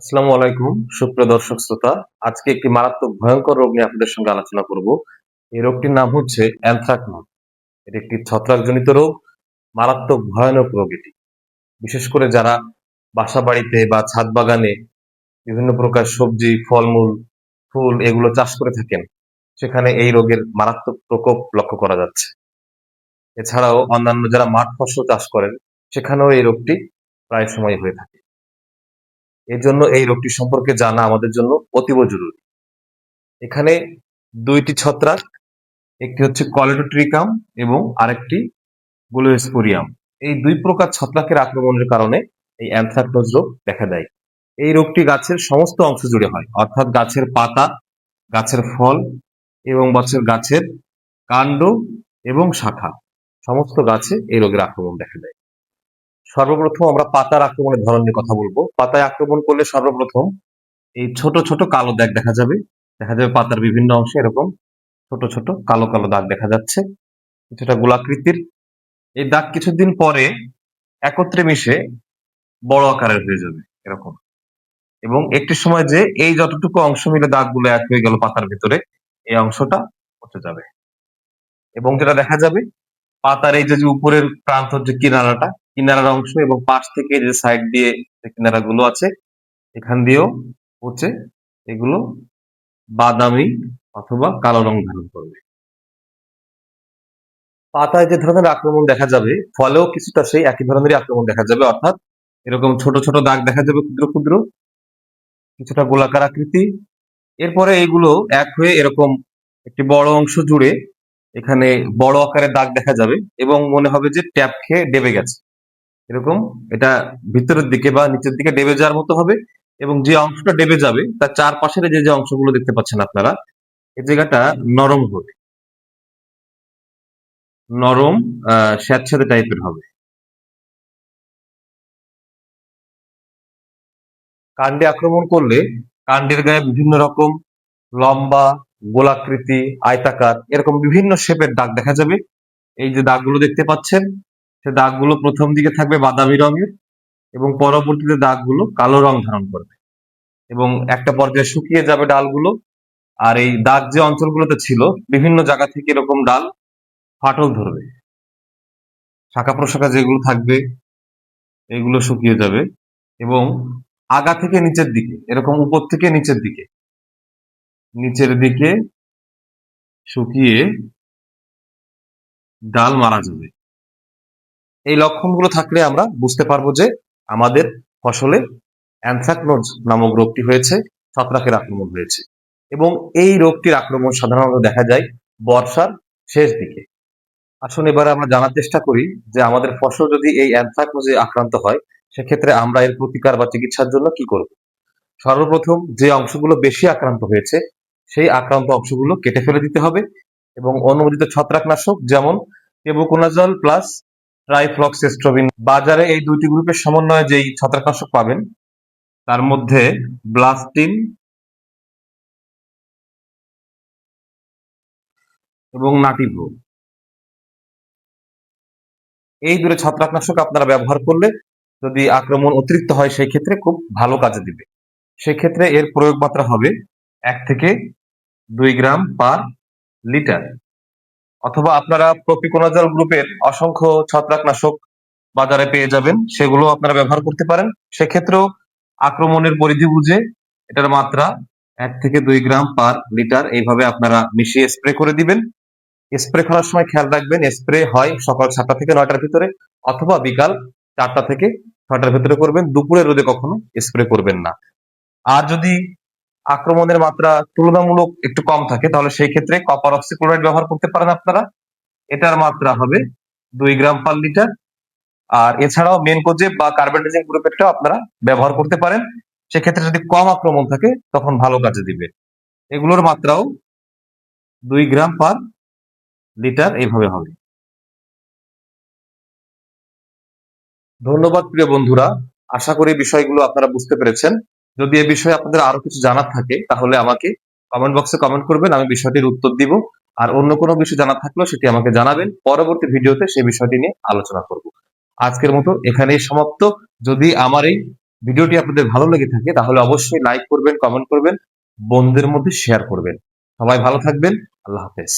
আসসালামু আলাইকুম, সুপ্রিয় দর্শক শ্রোতা। আজকে একটি মারাত্মক ভয়ঙ্কর রোগ নিয়ে আপনাদের সঙ্গে আলোচনা করব। এই রোগটির নাম হচ্ছে অ্যানথ্রাকনোজ এটি একটি ছত্রাকজনিত রোগ, মারাত্মক ভয়ানক রোগ এটি। বিশেষ করে যারা বাসা বাড়িতে বা ছাদ বাগানে বিভিন্ন প্রকার সবজি, ফলমূল, ফুল এগুলো চাষ করে থাকেন, সেখানে এই রোগের মারাত্মক প্রকোপ লক্ষ্য করা যাচ্ছে। এছাড়াও অন্যান্য যারা মাঠ ফসল চাষ করেন, সেখানেও এই রোগটি প্রায় সময় হয়ে থাকে। এর জন্য এই রোগটি সম্পর্কে জানা আমাদের জন্য অতীব জরুরি। এখানে দুইটি ছত্রাক, একটি হচ্ছে কলেডোট্রিকাম এবং আরেকটি গুলোস্পোরিয়াম এই দুই প্রকার ছত্রাকের আক্রমণের কারণে এই অ্যানথ্রাকনোজ রোগ দেখা দেয়। এই রোগটি গাছের সমস্ত অংশ জুড়ে হয়, অর্থাৎ গাছের পাতা, গাছের ফল এবং বছর গাছের কাণ্ড এবং শাখা, সমস্ত গাছে এই রোগের আক্রমণ দেখা দেয়। সর্বপ্রথম আমরা পাতার আক্রমণের ধরন নিয়ে কথা বলব। পাতায় আক্রমণ করলে সর্বপ্রথম এই ছোট ছোট কালো দাগ দেখা যাবে। দেখা যাবে পাতার বিভিন্ন অংশে এরকম ছোট ছোট কালো কালো দাগ দেখা যাচ্ছে। কিছুটা গোলাকৃতির। এই দাগ কিছুদিন পরে একত্রে মিশে বড় আকারের হয়ে যাবে এরকম। এবং একটি সময় যে এই যতটুকু অংশ মিলে দাগগুলো এক হয়ে গেল পাতার ভিতরে, এই অংশটা পচে যাবে। এবং যেটা দেখা যাবে, পাতার এই যে উপরের প্রান্ত যে কিনারাটা কিনারার অংশ এবং পাশ থেকে যে সাইড দিয়ে কিনারা গুলো আছে, এখান দিয়েও হচ্ছে এগুলো বাদামি অথবা কালো রং ধারণ করবে। পাতায় যে ধরনের আক্রমণ দেখা যাবে, ফলেও কিছুটা সেই একই ধরনেরই আক্রমণ দেখা যাবে, অর্থাৎ এরকম ছোট ছোট দাগ দেখা যাবে ক্ষুদ্র ক্ষুদ্র, কিছুটা গোলাকার আকৃতি। এরপরে এইগুলো এক হয়ে এরকম একটি বড় অংশ জুড়ে এখানে বড় আকারের দাগ দেখা যাবে এবং মনে হবে যে ট্যাপ খেয়ে ডেবে গেছে। এরকম এটা ভিতরের দিকে বা নিচের দিকে ডেবে যাওয়ার মতো হবে এবং যে অংশটা ডেবে যাবে, তার চারপাশের যে যে অংশগুলো দেখতে পাচ্ছেন আপনারা, এই জায়গাটা নরম হবে। নরম স্যাঁতস্যাঁতে টাইপের হবে। কাণ্ডে আক্রমণ করলে কাণ্ডের গায়ে বিভিন্ন রকম লম্বা, গোলাকৃতি, আয়তাকার, এরকম বিভিন্ন শেপের দাগ দেখা যাবে। এই যে দাগগুলো দেখতে পাচ্ছেন সে দাগগুলো প্রথম দিকে থাকবে বাদামি রঙের এবং পরবর্তীতে দাগগুলো কালো রং ধারণ করবে। এবং একটা পর্যায়ে শুকিয়ে যাবে ডালগুলো। আর এই দাগ যে অঞ্চলগুলোতে ছিল, বিভিন্ন জায়গা থেকে এরকম ডাল ফাটল ধরবে। শাখা প্রশাখা যেগুলো থাকবে, এগুলো শুকিয়ে যাবে এবং আগা থেকে নিচের দিকে, এরকম উপর থেকে নিচের দিকে নিচের দিকে শুকিয়ে ডাল মারা যাবে। এই লক্ষণগুলো থাকলে আমরা বুঝতে পারব যে আমাদের ফসলে অ্যানথ্রাকনোজ নামক রোগটি হয়েছে, ছত্রাকের আক্রমণ হয়েছে। এবং এই রোগটির আক্রমণ সাধারণত দেখা যায় বর্ষার শেষ দিকে। আসুন এবারে আমরা জানার চেষ্টা করি যে আমাদের ফসল যদি এই অ্যানথ্রাকনোজে আক্রান্ত হয়, সেক্ষেত্রে আমরা এর প্রতিকার বা চিকিৎসার জন্য কি করব? সর্বপ্রথম যে অংশগুলো বেশি আক্রান্ত হয়েছে, সেই আক্রান্ত অংশগুলো কেটে ফেলে দিতে হবে এবং অনুমোদিত ছত্রাকনাশক যেমন কেবোকোনাজল প্লাস ট্রাইফ্লক্সেস্ট্রোবিন বাজারে এই দুইটি গ্রুপের সমন্বয়ে যেই ছত্রাকনাশক পাবেন, তার মধ্যে ব্লাস্টিন এবং নাটিভো এই দুটো ছত্রাকনাশক আপনারা ব্যবহার করলে যদি আক্রমণ অতিরিক্ত হয়, সেই ক্ষেত্রে খুব ভালো কাজে দিবে। সেক্ষেত্রে এর প্রয়োগ মাত্রা হবে এক থেকে দুই গ্রাম পার লিটার। অথবা আপনারা প্রপিকোনাজল গ্রুপের অসংখ্য ছত্রাকনাশক বাজারে পেয়ে যাবেন, সেগুলো আপনারা ব্যবহার করতে পারেন। সেক্ষেত্রেও আক্রমণের পরিধি বুঝে এটার মাত্রা এক থেকে দুই গ্রাম পার লিটার এইভাবে আপনারা মিশিয়ে স্প্রে করে দিবেন। স্প্রে করার সময় খেয়াল রাখবেন, স্প্রে হয় সকাল সাতটা থেকে নয়টার ভিতরে অথবা বিকাল চারটা থেকে ছয়টার ভিতরে করবেন। দুপুরে রোদে কখনো স্প্রে করবেন না। আর যদি আক্রমণের মাত্রা তুলনামূলক একটু কম থাকে, তাহলে সেই ক্ষেত্রে কপার অক্সিক্লোরাইড ব্যবহার করতে পারেন আপনারা। এটার মাত্রা হবে দুই গ্রাম পার লিটার আর এছাড়াও মেনকোজেব বা কার্বেন্ডাজিং গ্রুপেরটাও আপনারা ব্যবহার করতে পারেন। সেক্ষেত্রে যদি কম আক্রমণ থাকে, তখন ভালো কাজে দিবে। এগুলোর মাত্রাও দুই গ্রাম পার লিটার এইভাবে হবে। ধন্যবাদ প্রিয় বন্ধুরা। আশা করি বিষয়গুলো আপনারা বুঝতে পেরেছেন। যদি এ বিষয়ে আপনাদের আরও কিছু জানার থাকে, তাহলে আমাকে কমেন্ট বক্সে কমেন্ট করবেন, আমি বিষয়টির উত্তর দিব। আর অন্য কোনো বিষয় জানার থাকলেও সেটি আমাকে জানাবেন। পরবর্তী ভিডিওতে সেই বিষয়টি নিয়ে আলোচনা করব। আজকের মতো এখানেই সমাপ্ত। যদি আমার এই ভিডিওটি আপনাদের ভালো লেগে থাকে, তাহলে অবশ্যই লাইক করবেন কমেন্ট করবেন, বন্ধুদের মধ্যে শেয়ার করবেন। সবাই ভালো থাকবেন। আল্লাহ হাফেজ।